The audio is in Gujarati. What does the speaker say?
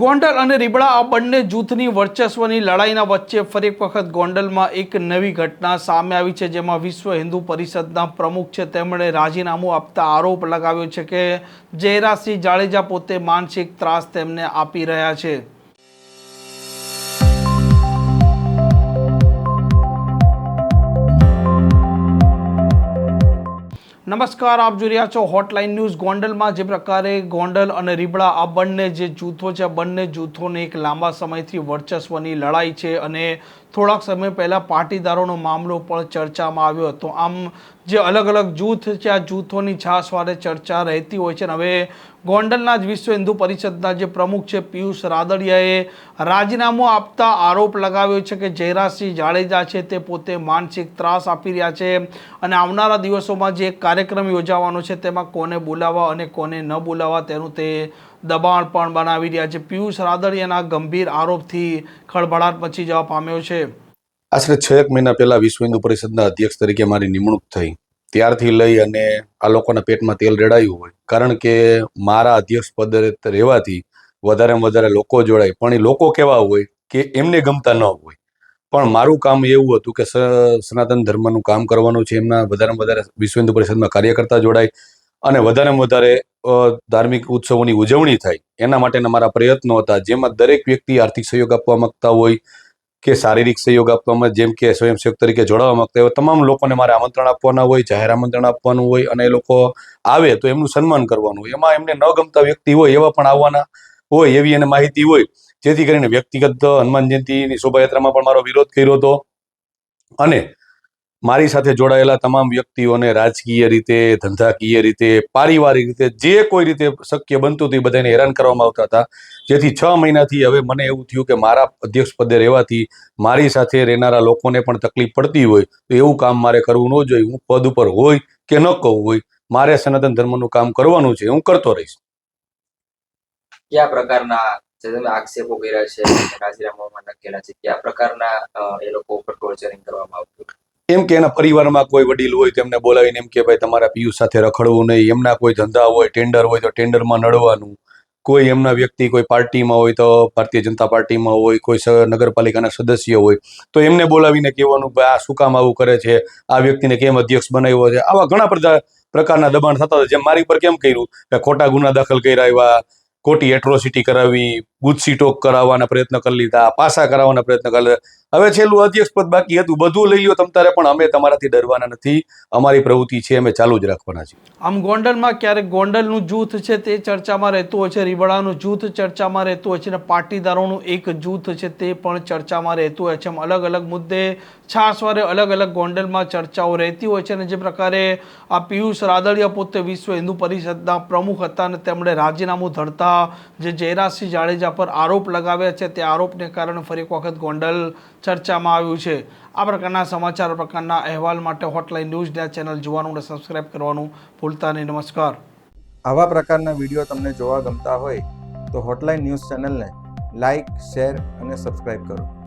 ગોંડલ અને રીબડા આ બંને જૂથની વર્ચસ્વની લડાઈના વચ્ચે ફરી એક વખત ગોંડલમાં એક નવી ઘટના સામે આવી છે, જેમાં વિશ્વ હિન્દુ પરિષદના પ્રમુખ છે. તેમણે રાજીનામું આપતા આરોપ લગાવ્યો છે કે જયરાજસિંહ જાડેજા પોતે માનસિક ત્રાસ તેમને આપી રહ્યા છે. નમસ્કાર, આપ જોઈ રહ્યા છો હોટલાઇન ન્યૂઝ ગોંડલમાં જે પ્રકારે ગોંડલ અને રીબડા, આ બંને જે જૂથો છે, આ બંને જૂથોને એક લાંબા સમયથી વર્ચસ્વની લડાઈ છે અને થોડાક સમય પહેલાં પાટીદારોનો મામલો પણ ચર્ચામાં આવ્યો હતો. આમ જે અલગ અલગ જૂથ છે, આ જૂથોની છાસવારે ચર્ચા રહેતી હોય છે અને હવે ગોંડલના જ વિશ્વ હિન્દુ પરિષદના જે પ્રમુખ છે, પિયુષ રાદડિયાએ રાજીનામું આપતા આરોપ લગાવ્યો છે કે જયરાજસિંહ જાડેજા છે તે પોતે માનસિક ત્રાસ આપી રહ્યા છે અને આવનારા દિવસોમાં જે કાર્યક્રમ યોજાવાનો છે તેમાં કોને બોલાવવા અને કોને ન બોલાવવા તેનું તે દબાણ પણ બનાવી રહ્યા છે. પિયુષ રાદડિયાના ગંભીર આરોપથી ખળભળાટ મચી જવા પામ્યો છે. આશરે છ એક મહિના પહેલા વિશ્વ હિન્દુ પરિષદના અધ્યક્ષ તરીકે મારી નિમણૂક થઈ. ત્યારથી લઈ અને આ લોકોના પેટમાં તેલ રેડાયું હોય. કારણ કે મારા અધ્યક્ષ પદ રહેવાથી વધારેમાં વધારે લોકો જોડાય. પણ એ લોકો કેવા હોય કે એમને ગમતા ન હોય. પણ મારું કામ એવું હતું કે સનાતન ધર્મનું કામ કરવાનું છે. એમના વધારેમાં વધારે વિશ્વ હિન્દુ પરિષદમાં કાર્યકર્તા જોડાય અને વધારેમાં વધારે ધાર્મિક ઉત્સવોની ઉજવણી થાય. એના માટેના મારા પ્રયત્નો હતા. જેમાં દરેક વ્યક્તિ આર્થિક સહયોગ આપવા માંગતા હોય કે શારીરિક સહયોગ આપવામાં, જેમ કે સ્વયંસેવક તરીકે જોડાવા માંગતા હોય, તમામ લોકોને મારે આમંત્રણ આપવાના હોય, જાહેર આમંત્રણ આપવાનું હોય અને એ લોકો આવે તો એમનું સન્માન કરવાનું હોય. એમાં એમને ન ગમતા વ્યક્તિ હોય એવા પણ આવવાના હોય એવી એને માહિતી હોય. જેથી કરીને વ્યક્તિગત હનુમાન જયંતિની શોભાયાત્રામાં પણ મારો વિરોધ કર્યો હતો. અને મારી સાથે જોડાયેલા તમામ વ્યક્તિઓને રાજકીય રીતે, ધંધાકીય રીતે, પારિવારિક રીતે, જે કોઈ રીતે શક્ય બનતું હતું એ બધાને હેરાન કરવામાં આવતા હતા. જેથી છ મહિનાથી હવે મને એવું થયું કે મારા અધ્યક્ષ પદે રહેવાથી મારી સાથે રહેનારા લોકોને પણ તકલીફ પડતી હોય, તો એવું કામ મારે કરવું ન જોઈએ. હું પદ ઉપર હોય કે ન કહું હોય, મારે સનાતન ધર્મનું કામ કરવાનું છે, હું કરતો રહીશ. કયા પ્રકારના જે આક્ષેપો કર્યા છે, રાજીનામામાં નકેલા છે, કયા પ્રકારના એ લોકો ઉપર ટોર્ચરિંગ કરવામાં આવતું એમ કે એના પરિવારમાં કોઈ વડીલ હોય તેમને બોલાવીને એમ કે ભાઈ તમારા પીયુ સાથે રખડવું નહીં, એમના કોઈ ધંધા હોય ટેન્ડર હોય તો ટેન્ડરમાં નડવાનું. કોઈ એમના વ્યક્તિ કોઈ પાર્ટીમાં હોય તો ભારતીય જનતા પાર્ટીમાં હોય, કોઈ નગરપાલિકાના સદસ્ય હોય, તો એમને બોલાવીને કહેવાનું આ શું કામ આવું કરે છે, આ વ્યક્તિને કેમ અધ્યક્ષ બનાવ્યો છે? આવા ઘણા બધા પ્રકારના દબાણ થતા હતા. જેમ મારી પર કેમ કર્યું? કે ખોટા ગુના દાખલ કર્યા એવા, ખોટી એટ્રોસિટી કરાવી ગુજસી ટોક કરાવવાના પ્રયત્ન કરી લીધા, પાસા કરાવવાના પ્રયત્ન કરી લીધા. હવે છેલ્લું અધ્યક્ષ પદ બાકી હતું. બધું લઈ લ્યો તમ તારે, પણ અમે તમારાથી ડરવાના નથી. અમારી પ્રવૃત્તિ છે, અમે ચાલુ જ રાખવાના છે આમ ગોંડલમાં ક્યારેક ગોંડલનું જૂથ છે તે ચર્ચામાં રહેતું હોય છે, રીબડાનું જૂથ ચર્ચામાં રહેતું હોય છે અને પાટીદારોનું એક જૂથ છે તે પણ ચર્ચામાં રહેતું હોય છે. આમ અલગ અલગ મુદ્દે છાસવારે અલગ અલગ ગોંડલમાં ચર્ચાઓ રહેતી હોય છે અને જે પ્રકારે આ પિયુષ રાદડિયા પોતે વિશ્વ હિન્દુ પરિષદના પ્રમુખ હતા અને તેમણે રાજીનામું ધરતા જે જયરાજસિંહ જાડેજા પર આરોપ લગાવ્યા છે. તે આરોપને કારણે ફરી એક વખત ગોંડલ ચર્ચામાં આવ્યું છે. આ પ્રકારના સમાચાર પ્રકારના અહેવાલ માટે હોટલાઇન ન્યૂઝ ચેનલ જોવાનું અને સબસ્ક્રાઇબ કરવાનું ભૂલતા નહીં. નમસ્કાર. આવા પ્રકારના વીડિયો તમને જોવા ગમતા હોય તો હોટલાઇન ન્યૂઝ ચેનલને લાઇક શેર અને સબસ્ક્રાઇબ કરો.